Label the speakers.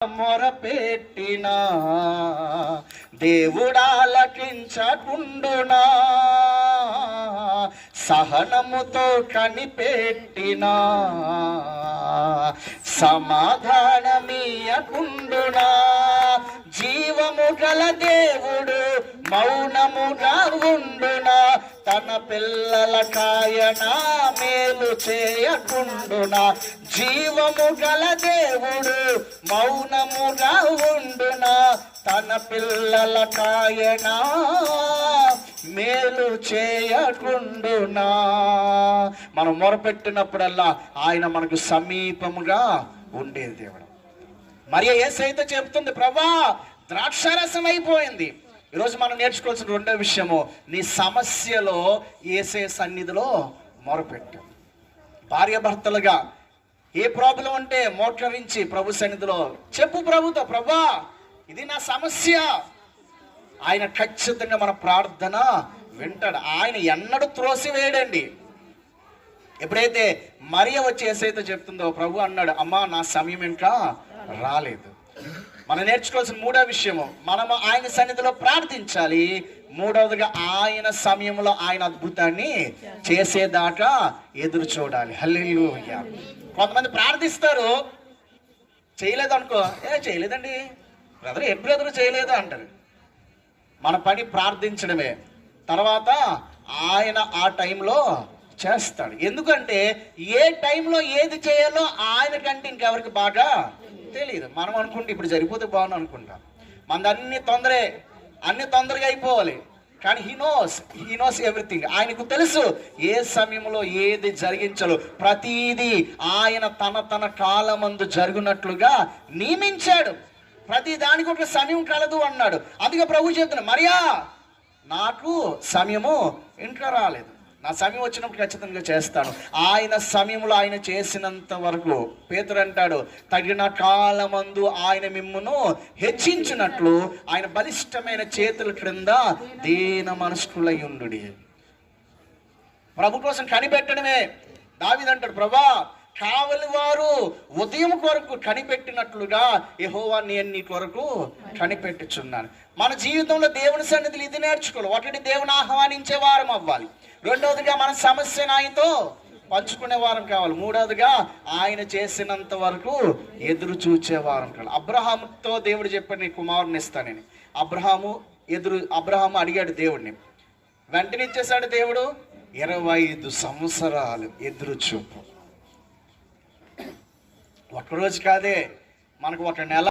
Speaker 1: మొరపెట్టినా దేవుడాలకించకుండునా సహనముతో కనిపెట్టినా సమాధానమీయకుండునా జీవము గల దేవుడు మౌనముగా ఉండునా తన పిల్లల కాయన మేలు చేయకుండునా. జీవము గల దేవుడు మౌనముగా ఉండునా తన పిల్లల కాయన? మేలు చేయకుండునా? మనం మొరపెట్టినప్పుడల్లా ఆయన మనకు సమీపముగా ఉండేది దేవుడు. మరి ఏసైతే చెప్తుంది ప్రభా ద్రాక్షారసం అయిపోయింది. ఈరోజు మనం నేర్చుకోవాల్సిన రెండో విషయము నీ సమస్యలో ఏసే సన్నిధిలో మొరపెట్టు. భార్య భర్తలుగా ఏ ప్రాబ్లం అంటే మోకరించి ప్రభు సన్నిధిలో చెప్పు ప్రభుతో ప్రభా ఇది నా సమస్య. ఆయన ఖచ్చితంగా మన ప్రార్థన వింటాడు. ఆయన ఎన్నడూ త్రోసివేయడండి. ఎప్పుడైతే మరియ వచ్చి ఏసైతే చెప్తుందో ప్రభు అన్నాడు అమ్మా నా సమయం ఇంకా రాలేదు. మనం నేర్చుకోవాల్సిన మూడో విషయము మనము ఆయన సన్నిధిలో ప్రార్థించాలి. మూడవదిగా ఆయన సమయంలో ఆయన అద్భుతాన్ని చేసేదాకా ఎదురు చూడాలి. హల్లు కొంతమంది ప్రార్థిస్తారు చేయలేదు అనుకో ఏ చేయలేదండి. బ్రదర్ ఏ బ్రదర్ చేయలేదు అంటారు. మన పని ప్రార్థించడమే. తర్వాత ఆయన ఆ టైంలో చేస్తాడు. ఎందుకంటే ఏ టైంలో ఏది చేయాలో ఆయనకంటే ఇంకెవరికి బాగా తెలియదు మనం అనుకుంటే ఇప్పుడు జరిగిపోతే బాగుంది అనుకుంటాం. మనది తొందరే అన్ని తొందరగా అయిపోవాలి. కానీ he knows he knows everything ఆయనకు తెలుసు ఏ సమయంలో ఏది జరిగించాలో. ప్రతిదీ ఆయన తన తన కాలమందు జరుగునట్లుగా నియమించాడు. ప్రతి దానికి ఒక సమయం కలదు అన్నాడు. అందుకే ప్రభు చెప్తున్నా మరియా నాకు సమయము ఇంకా రాలేదు. నా సమయం వచ్చినప్పుడు ఖచ్చితంగా చేస్తాను. ఆయన సమయంలో ఆయన చేసినంత వరకు పేతురు అంటాడు తగిన కాలమందు ఆయన మిమ్మును హెచ్చించినట్లు ఆయన బలిష్టమైన చేతుల క్రింద దీన మనస్కులయ్యుండు ప్రభు కోసం కనిపెట్టడమే. దావిదంటాడు ప్రభా కావలి వారు ఉదయం కొరకు కనిపెట్టినట్లుగా యహోవా నేను నీ కొరకు కనిపెట్టుచున్నాను. మన జీవితంలో దేవుని సన్నిధిలో ఇది నేర్చుకోవాలి. ఒకటి దేవుని ఆహ్వానించే వారం అవ్వాలి. రెండవదిగా మన సమస్యను ఆయనతో పంచుకునే వారం కావాలి. మూడవదిగా ఆయన చేసినంత వరకు ఎదురు చూచే వారం కావాలి. అబ్రహాముతో దేవుడు చెప్పాడు నీ కుమారుని ఇస్తానని అబ్రహాము ఎదురు అబ్రహాము అడిగాడు దేవుడిని వెంటనే ఇచ్చేశాడు దేవుడు ఇరవై ఐదు సంవత్సరాలు ఎదురు చూపు. ఒక్కరోజు కాదే మనకు ఒక నెల